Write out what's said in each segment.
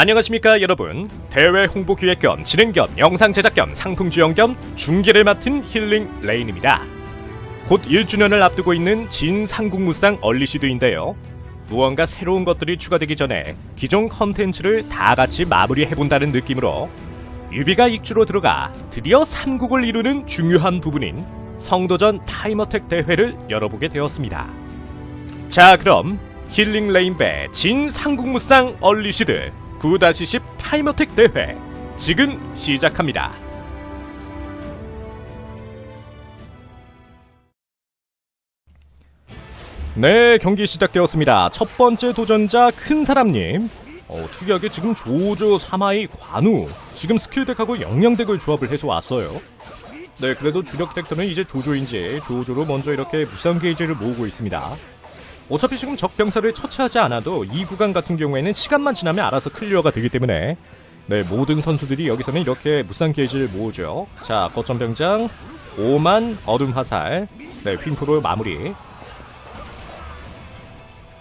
안녕하십니까 여러분. 대회 홍보 기획 겸 진행 겸 영상 제작 겸 상품 지원 겸 중계를 맡은 힐링 레인입니다. 곧 1주년을 앞두고 있는 진 상국무쌍 얼리시드인데요. 무언가 새로운 것들이 추가되기 전에 기존 컨텐츠를 다 같이 마무리해본다는 느낌으로 유비가 익주로 들어가 드디어 3국을 이루는 중요한 부분인 성도전 타임어택 대회를 열어보게 되었습니다. 자 그럼 힐링 레인배 진 상국무쌍 얼리시드 9-10 타임어택 대회 지금 시작합니다. 네, 경기 시작되었습니다. 첫 번째 도전자 큰 사람님. 어, 특이하게 지금 조조, 사마이, 관우 지금 스킬덱하고 영양덱을 조합을 해서 왔어요. 네, 그래도 주력 덱터는 이제 조조인지 조조로 먼저 이렇게 무쌍 게이지를 모으고 있습니다. 어차피 지금 적 병사를 처치하지 않아도 이 구간 같은 경우에는 시간만 지나면 알아서 클리어가 되기 때문에 네 모든 선수들이 여기서는 이렇게 무쌍 게이지를 모으죠. 자 거점 병장 5만 어둠 화살 네 휜프로 마무리.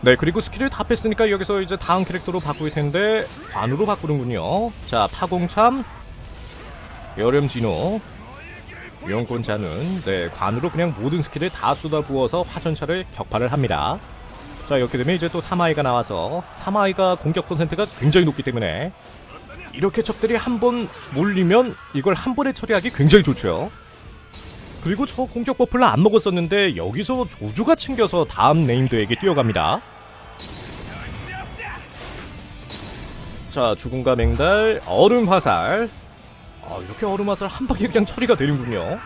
네 그리고 스킬을 다 뺐으니까 여기서 이제 다음 캐릭터로 바꿀 텐데 관으로 바꾸는군요. 자 파공참 여름 진호 용권 자는 네 관으로 그냥 모든 스킬을 다 쏟아부어서 화전차를 격파를 합니다. 자 이렇게 되면 이제 또 사마이가 나와서 사마이가 공격 퍼센트가 굉장히 높기 때문에 이렇게 적들이 한 번 몰리면 이걸 한 번에 처리하기 굉장히 좋죠. 그리고 저 공격 버프를 안 먹었었는데 여기서 조조가 챙겨서 다음 네임드에게 뛰어갑니다. 자 죽음과 맹달 얼음 화살 아, 이렇게 얼음 화살 한 방에 그냥 처리가 되는군요.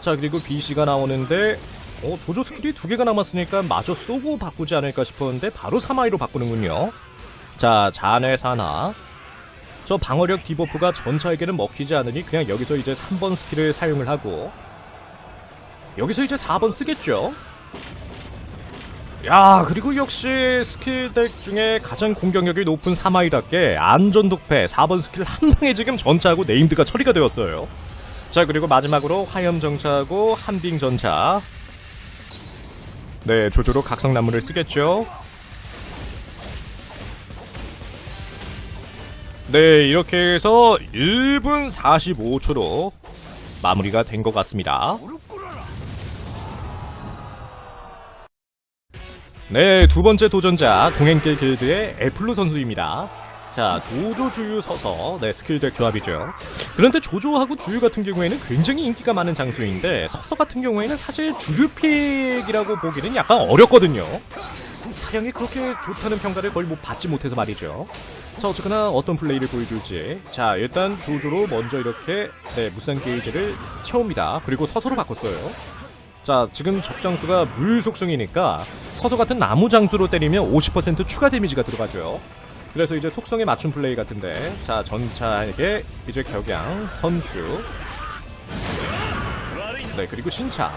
자 그리고 BC가 나오는데 어, 조조 스킬이 두 개가 남았으니까 마저 쏘고 바꾸지 않을까 싶었는데 바로 사마이로 바꾸는군요. 자, 잔의 산화. 저 방어력 디버프가 전차에게는 먹히지 않으니 그냥 여기서 이제 3번 스킬을 사용을 하고 여기서 이제 4번 쓰겠죠. 야, 그리고 역시 스킬덱 중에 가장 공격력이 높은 사마이답게 안전독패 4번 스킬 한 방에 지금 전차하고 네임드가 처리가 되었어요. 자, 그리고 마지막으로 화염정차하고 한빙전차 네, 조조로 각성나무를 쓰겠죠. 네, 이렇게 해서 1분 45초로 마무리가 된 것 같습니다. 네, 두 번째 도전자 동행길 길드의 애플루 선수입니다. 자, 조조 주유 서서 네, 스킬덱 조합이죠. 그런데 조조하고 주유 같은 경우에는 굉장히 인기가 많은 장수인데 서서 같은 경우에는 사실 주류픽이라고 보기는 약간 어렵거든요. 사령이 그렇게 좋다는 평가를 거의 뭐 받지 못해서 말이죠. 자, 어쨌거나 어떤 플레이를 보여줄지. 자, 일단 조조로 먼저 이렇게 네, 무쌍 게이지를 채웁니다. 그리고 서서로 바꿨어요. 자, 지금 적장수가 물 속성이니까 서서 같은 나무 장수로 때리면 50% 추가 데미지가 들어가죠. 그래서 이제 속성에 맞춘 플레이 같은데. 자 전차에게 이제 격양 선추 네 그리고 신참.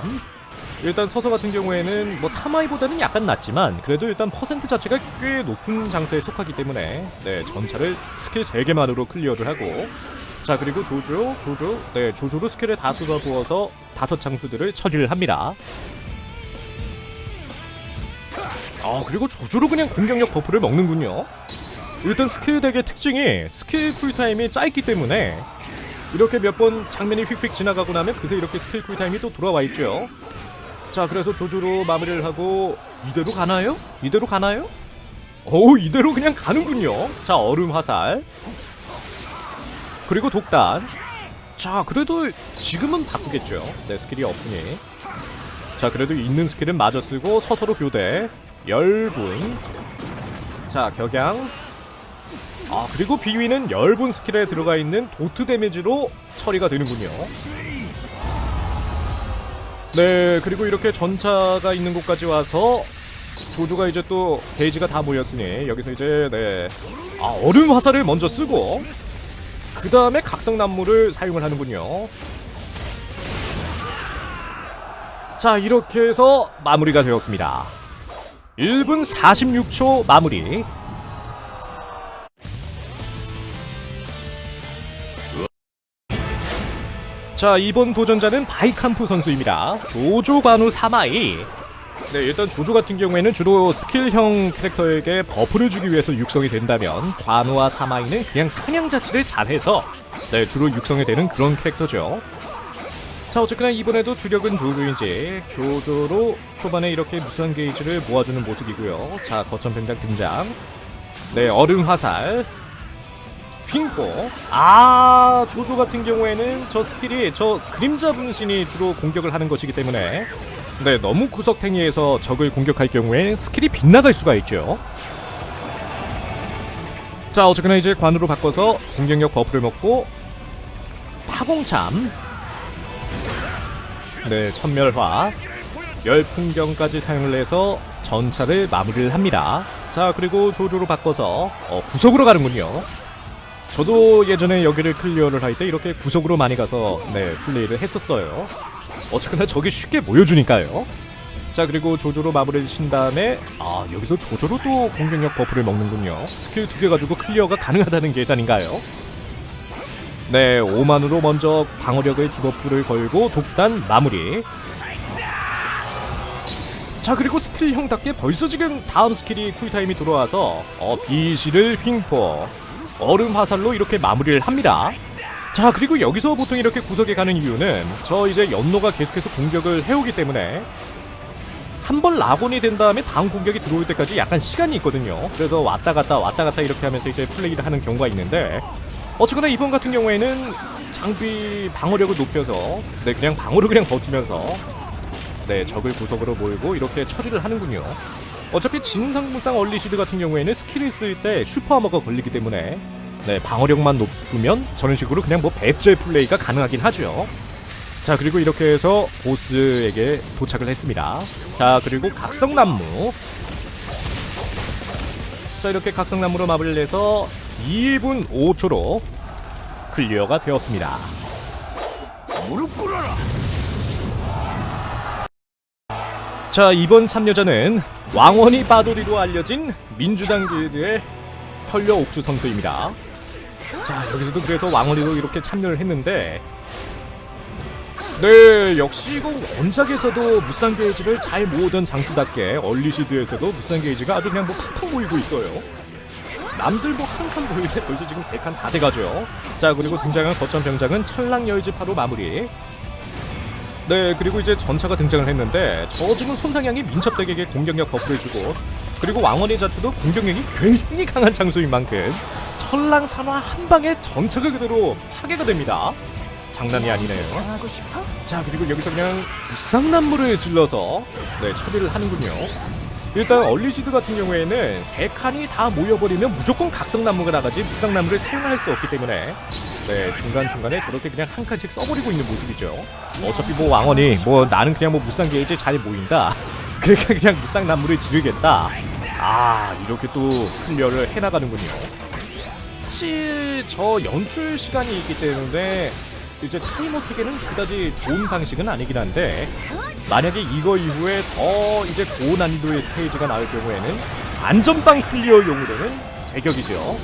일단 서서 같은 경우에는 뭐 사마이보다는 약간 낮지만 그래도 일단 퍼센트 자체가 꽤 높은 장소에 속하기 때문에 네 전차를 스킬 3개만으로 클리어를 하고. 자 그리고 조조 조조. 네 조조로 스킬을 다 쏟아부어서 다섯 장수들을 처리를 합니다. 아 그리고 조조로 그냥 공격력 버프를 먹는군요 일단 스킬 덱의 특징이 스킬 쿨타임이 짧기 때문에 이렇게 몇 번 장면이 휙휙 지나가고 나면 그새 이렇게 스킬 쿨타임이 또 돌아와 있죠. 자, 그래서 조조로 마무리를 하고 이대로 가나요? 이대로 가나요? 오, 이대로 그냥 가는군요. 자, 얼음 화살. 그리고 독단. 자, 그래도 지금은 바꾸겠죠. 네, 스킬이 없으니. 자, 그래도 있는 스킬은 마저 쓰고 서서로 교대. 열분. 자, 격양. 아 그리고 비위는 열분 스킬에 들어가 있는 도트 데미지로 처리가 되는군요. 네 그리고 이렇게 전차가 있는 곳까지 와서 조조가 이제 또 게이지가 다 모였으니 여기서 이제 네 아 얼음 화살을 먼저 쓰고 그 다음에 각성나무를 사용을 하는군요. 자 이렇게 해서 마무리가 되었습니다. 1분 46초 마무리. 자, 이번 도전자는 바이캄프 선수입니다. 조조 관우 사마이. 네, 일단 조조 같은 경우에는 주로 스킬형 캐릭터에게 버프를 주기 위해서 육성이 된다면 관우와 사마이는 그냥 사냥 자체를 잘해서 네, 주로 육성이 되는 그런 캐릭터죠. 자, 어쨌거나 이번에도 주력은 조조인지 조조로 초반에 이렇게 무수한 게이지를 모아주는 모습이고요. 자, 거점 병장 등장. 네, 얼음 화살. 핑퐁. 아, 조조 같은 경우에는 저 스킬이 저 그림자 분신이 주로 공격을 하는 것이기 때문에 네, 너무 구석탱이에서 적을 공격할 경우에 스킬이 빗나갈 수가 있죠. 자, 어쨌거나 이제 관으로 바꿔서 공격력 버프를 먹고 파공참. 네, 천멸화. 열풍경까지 사용을 해서 전차를 마무리를 합니다. 자, 그리고 조조로 바꿔서 어, 구석으로 가는군요. 저도 예전에 여기를 클리어를 할 때 이렇게 구석으로 많이 가서 네, 플레이를 했었어요. 어쨌거나 저기 쉽게 모여주니까요. 자 그리고 조조로 마무리를 친 다음에 아 여기서 조조로 또 공격력 버프를 먹는군요. 스킬 두 개 가지고 클리어가 가능하다는 계산인가요? 네 5만으로 먼저 방어력의 디버프를 걸고 독단 마무리. 자 그리고 스킬형답게 벌써 지금 다음 스킬이 쿨타임이 들어와서 어 비실을 핑포 얼음 화살로 이렇게 마무리를 합니다. 자 그리고 여기서 보통 이렇게 구석에 가는 이유는 저 이제 연노가 계속해서 공격을 해오기 때문에 한 번 라곤이 된 다음에 다음 공격이 들어올 때까지 약간 시간이 있거든요 그래서 왔다 갔다 왔다 갔다 이렇게 하면서 이제 플레이를 하는 경우가 있는데 어쨌거나 이번 같은 경우에는 장비 방어력을 높여서 네 그냥 방어를 그냥 버티면서 네 적을 구석으로 몰고 이렇게 처리를 하는군요 어차피 진상무상 얼리시드 같은 경우에는 스킬을 쓸 때 슈퍼아머가 걸리기 때문에 네, 방어력만 높으면 저런 식으로 그냥 뭐 배째 플레이가 가능하긴 하죠. 자, 그리고 이렇게 해서 보스에게 도착을 했습니다. 자, 그리고 각성나무. 자, 이렇게 각성나무로 마무리를 해서 2분 5초로 클리어가 되었습니다. 무릎 꿇어라. 자, 이번 참여자는 왕원이 빠돌이로 알려진 민주당 길드의 혈려 옥주 선수입니다. 자, 여기서도 그래서 왕원이로 이렇게 참여를 했는데, 네, 역시 이거 원작에서도 무쌍 게이지를 잘 모으던 장수답게 얼리시드에서도 무쌍 게이지가 아주 그냥 뭐 팍팍 모이고 있어요. 남들 뭐 한칸때 벌써 지금 세 칸 다 돼가죠. 자, 그리고 등장한 거점 병장은 천랑 열지파로 마무리. 네, 그리고 이제 전차가 등장을 했는데 저 지금 손상향이 민첩덱에게 공격력 버프를 주고 그리고 왕원의 자투도 공격력이 굉장히 강한 장소인 만큼 천랑 산화 한 방에 전차가 그대로 파괴가 됩니다. 장난이 아니네요. 하고 싶어? 자, 그리고 여기서 그냥 부상난물을 질러서 네, 처리를 하는군요. 일단 얼리시드 같은 경우에는 세 칸이 다 모여버리면 무조건 각성나무가 나가지 무쌍나무를 사용할 수 없기 때문에 네 중간중간에 저렇게 그냥 한 칸씩 써버리고 있는 모습이죠. 어차피 뭐 왕원이 뭐 나는 그냥 뭐 무쌍 게이지 잘 모인다. 그러니까 그냥 무쌍나무를 지르겠다. 아 이렇게 또 클리어를 해나가는군요. 사실 저 연출 시간이 있기 때문에 이제 타임 어택에는 그다지 좋은 방식은 아니긴 한데 만약에 이거 이후에 더 이제 고난이도의 스테이지가 나올 경우에는 안전빵 클리어용으로는 제격이죠.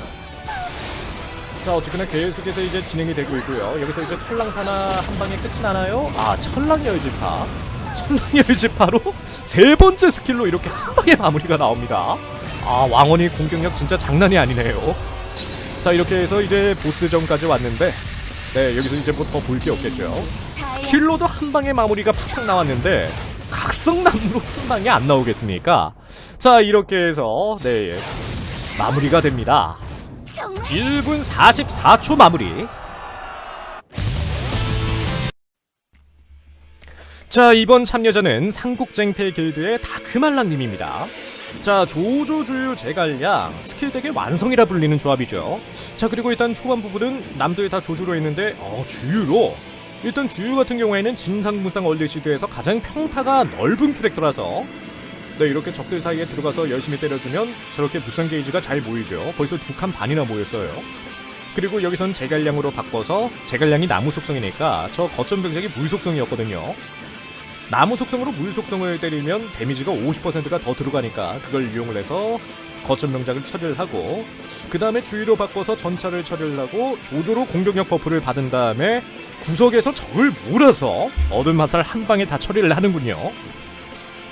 자 어쨌거나 계속해서 이제 진행이 되고 있고요. 여기서 이제 철랑사나 한 방에 끝이 나나요? 아 철랑 열지파. 철랑 열지파로 세 번째 스킬로 이렇게 한 방에 마무리가 나옵니다. 아 왕원이 공격력 진짜 장난이 아니네요. 자 이렇게 해서 이제 보스전까지 왔는데 네 여기서 이제 뭐 더 볼 게 없겠죠. 스킬로도 한 방에 마무리가 팍팍 나왔는데 각성나무로 한 방에 안 나오겠습니까? 자 이렇게 해서 네 마무리가 됩니다. 정말 1분 44초 마무리. 자 이번 참여자는 삼국쟁패 길드의 다크말랑님입니다. 자 조조주유 제갈량 스킬덱의 완성이라 불리는 조합이죠. 자 그리고 일단 초반 부분은 남들 다 조주로 했는데 어 주유로 일단 주유 같은 경우에는 진상무상 얼리시드에서 가장 평타가 넓은 캐릭터라서 네 이렇게 적들 사이에 들어가서 열심히 때려주면 저렇게 무쌍 게이지가 잘 모이죠. 벌써 두 칸 반이나 모였어요. 그리고 여기선 제갈량으로 바꿔서 제갈량이 나무 속성이니까 저 거점 병작이 물 속성이었거든요. 나무 속성으로 물 속성을 때리면 데미지가 50%가 더 들어가니까 그걸 이용을 해서 거점 명작을 처리를 하고 그 다음에 주위로 바꿔서 전차를 처리를 하고 조조로 공격력 버프를 받은 다음에 구석에서 적을 몰아서 얼음 화살 한 방에 다 처리를 하는군요.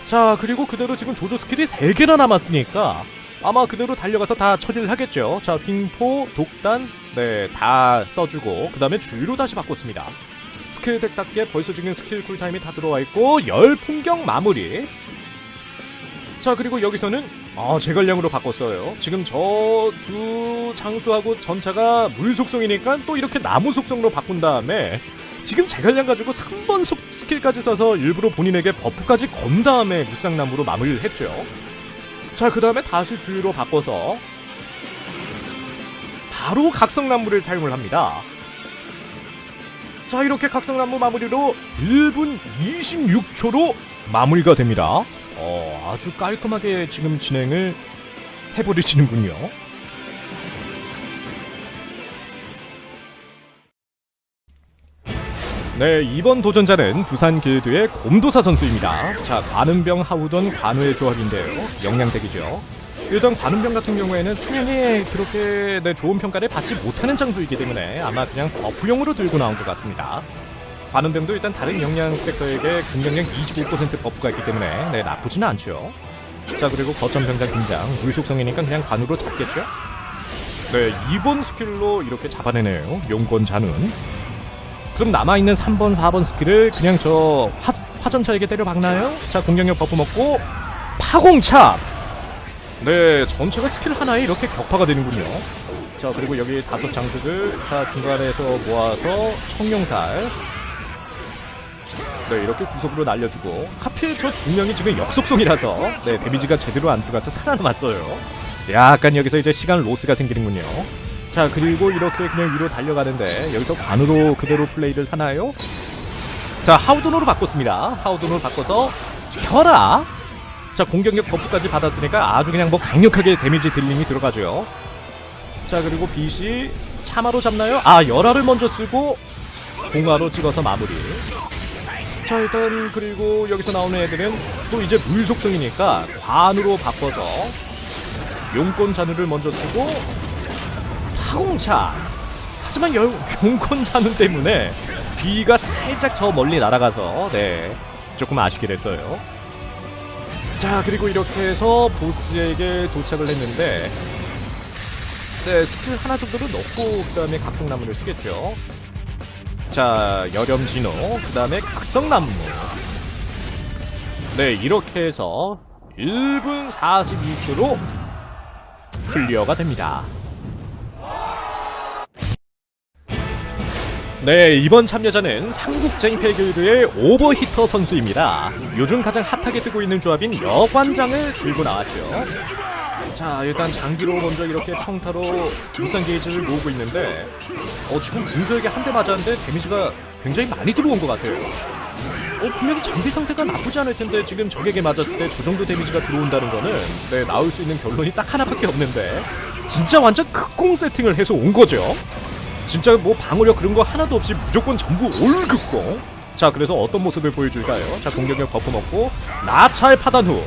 자, 그리고 그대로 지금 조조 스킬이 3개나 남았으니까 아마 그대로 달려가서 다 처리를 하겠죠. 자, 빙포, 독단, 네, 다 써주고 그 다음에 주유로 다시 바꿨습니다. 스킬 덱답게 벌써 지금 스킬 쿨타임이 다 들어와 있고 열 풍경 마무리. 자, 그리고 여기서는 아, 제갈량으로 바꿨어요. 지금 저 두 장수하고 전차가 물 속성이니까 또 이렇게 나무 속성으로 바꾼 다음에 지금 제갈량 가지고 3번 속 스킬까지 써서 일부러 본인에게 버프까지 건 다음에 무쌍나무로 마무리를 했죠. 자, 그 다음에 다시 주유로 바꿔서 바로 각성나무를 사용을 합니다. 자, 이렇게 각성나무 마무리로 1분 26초로 마무리가 됩니다. 어, 아주 깔끔하게 지금 진행을 해버리시는군요. 네, 이번 도전자는 부산 길드의 곰도사 선수입니다. 자, 관음병 하우던 관우의 조합인데요. 영양덱이죠. 일단 관음병 같은 경우에는 사냥에 그렇게 네, 좋은 평가를 받지 못하는 장소이기 때문에 아마 그냥 버프용으로 들고 나온 것 같습니다. 관음병도 일단 다른 영양 팩터에게 공격력 25% 버프가 있기 때문에 네, 나쁘지는 않죠. 자, 그리고 거점병장 등장. 물속성이니까 그냥 관우로 잡겠죠? 네, 2번 스킬로 이렇게 잡아내네요. 용권 잔은. 그럼 남아있는 3번, 4번 스킬을 그냥 저 화, 화전차에게 때려 박나요? 자, 공격력 버프 먹고 파공차! 네, 전체가 스킬 하나에 이렇게 격파가 되는군요. 자, 그리고 여기 다섯 장수들, 자, 중간에서 모아서 청룡살. 네, 이렇게 구석으로 날려주고. 하필 저 중령이 지금 역속성이라서, 네, 데미지가 제대로 안 들어가서 살아남았어요. 약간 여기서 이제 시간 로스가 생기는군요. 자, 그리고 이렇게 그냥 위로 달려가는데, 여기서 관으로 그대로 플레이를 하나요? 자, 하우돈으로 바꿨습니다. 하우돈으로 바꿔서, 혈아! 자, 공격력 버프까지 받았으니까 아주 그냥 뭐 강력하게 데미지 딜링이 들어가죠. 자, 그리고 빛이 참화로 잡나요? 아, 열화를 먼저 쓰고, 공화로 찍어서 마무리. 자, 일단, 그리고 여기서 나오는 애들은 또 이제 물 속성이니까 관으로 바꿔서, 용권 잔우를 먼저 쓰고, 파공차. 하지만 열, 용권 잔우 때문에 비가 살짝 저 멀리 날아가서, 네, 조금 아쉽게 됐어요. 자 그리고 이렇게 해서 보스에게 도착을 했는데 네 스킬 하나 정도를 넣고 그 다음에 각성나무를 쓰겠죠. 자 여렴진호 그 다음에 각성나무. 네 이렇게 해서 1분 42초로 클리어가 됩니다 네, 이번 참여자는 삼국 쟁패 길드의 오버히터 선수입니다. 요즘 가장 핫하게 뜨고 있는 조합인 여관장을 들고 나왔죠. 자, 일단 장기로 먼저 이렇게 평타로 무쌍 게이지를 모으고 있는데, 어, 지금 문서에게 한 대 맞았는데 데미지가 굉장히 많이 들어온 것 같아요. 어, 분명히 장비 상태가 나쁘지 않을 텐데, 지금 적에게 맞았을 때 저 정도 데미지가 들어온다는 거는, 네, 나올 수 있는 결론이 딱 하나밖에 없는데, 진짜 완전 극공 세팅을 해서 온 거죠. 진짜 뭐 방어력 그런 거 하나도 없이 무조건 전부 올극공. 자, 그래서 어떤 모습을 보여줄까요? 자, 공격력 버프 먹고 나찰 파단 후.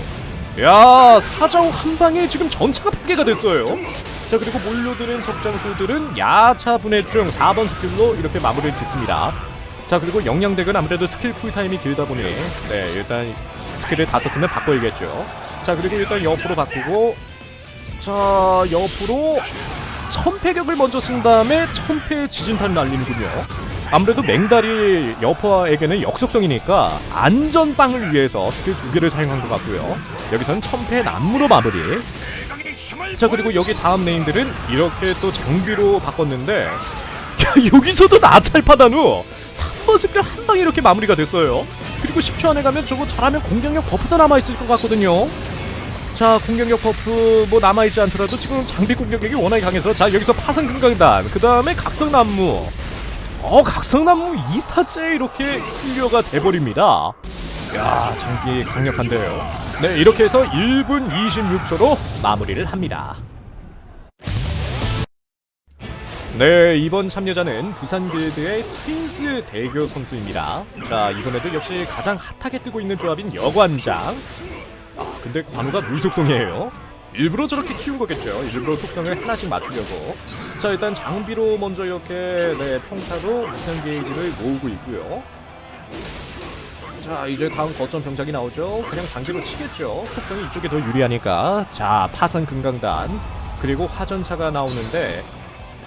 야, 사자우 한 방에 지금 전차가 파괴가 됐어요. 자, 그리고 몰려드는 적장수들은 야차 분해 중 4번 스킬로 이렇게 마무리를 짓습니다. 자, 그리고 영양덱은 아무래도 스킬 쿨타임이 길다 보니 네, 일단 스킬을 다 썼으면 바꿔야겠죠. 자, 그리고 일단 옆으로 바꾸고 자, 옆으로 천패격을 먼저 쓴 다음에 천패 지진탄을 날리는군요. 아무래도 맹달이 여포에게는 역속성이니까 안전빵을 위해서 스킬 두 개를 사용한 것 같고요. 여기서는 천패 남무로 마무리. 자 그리고 여기 다음 네임들은 이렇게 또 장비로 바꿨는데 야 여기서도 나찰 파단 후 3번 스킬 한 방에 이렇게 마무리가 됐어요. 그리고 10초 안에 가면 저거 잘하면 공격력 버프도 남아있을 것 같거든요. 자 공격력 버프 뭐 남아있지 않더라도 지금 장비 공격력이 워낙에 강해서 자 여기서 파상 금강단. 그 다음에 각성나무. 어 각성나무 2타째 이렇게 클리어가 돼버립니다. 야 장비 강력한데요. 네 이렇게 해서 1분 26초로 마무리를 합니다. 네 이번 참여자는 부산 길드의 트윈스 대교 선수입니다. 자 이번에도 역시 가장 핫하게 뜨고 있는 조합인 여관장. 아, 근데 관우가 물 속성이에요. 일부러 저렇게 키운 거겠죠. 일부러 속성을 하나씩 맞추려고. 자, 일단 장비로 먼저 이렇게 네, 평타로 무선 게이지를 모으고 있고요. 자 이제 다음 거점 병작이 나오죠 그냥 장기로 치겠죠 촉정이 이쪽에 더 유리하니까 자 파산 금강단 그리고 화전차가 나오는데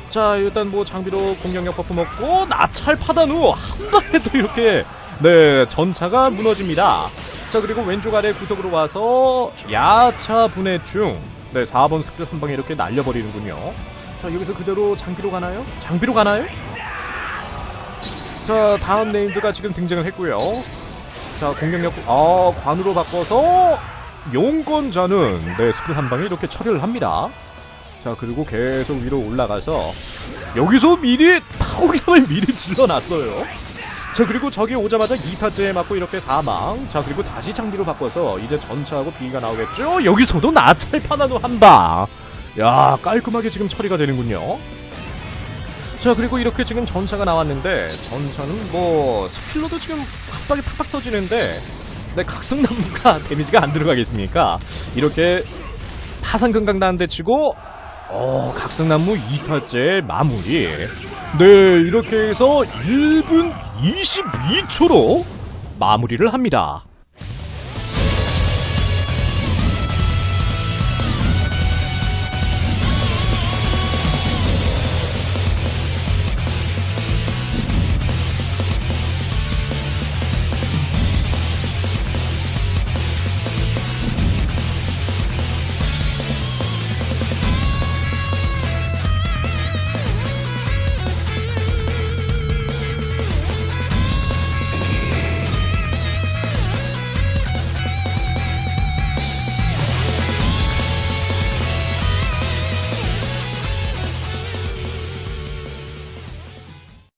자 일단 뭐 장비로 공격력 버프 먹고 나찰 파단 후 한 방에 또 이렇게 네 전차가 무너집니다 자 그리고 왼쪽 아래 구석으로 와서 야차 분해충 네 4번 스킬 한 방에 이렇게 날려버리는군요. 자 여기서 그대로 장비로 가나요? 장비로 가나요? 자 다음 네임드가 지금 등장을 했고요. 자 공격력 아 관으로 바꿔서 용건자는 네 스킬 한 방에 이렇게 처리를 합니다. 자 그리고 계속 위로 올라가서 여기서 미리 파워기함을 미리 질러놨어요 자 그리고 저기 오자마자 2타째에 맞고 이렇게 사망. 자 그리고 다시 장비로 바꿔서 이제 전차하고 비가 나오겠죠? 여기서도 나찰 파나도 한방. 야 깔끔하게 지금 처리가 되는군요. 자 그리고 이렇게 지금 전차가 나왔는데 전차는 뭐 스킬로도 지금 갑자기 팍팍 터지는데 네 각성나무가 데미지가 안 들어가겠습니까? 이렇게 파산금강단대 치고 어 각성나무 2타째 마무리. 네 이렇게 해서 1분 22초로 마무리를 합니다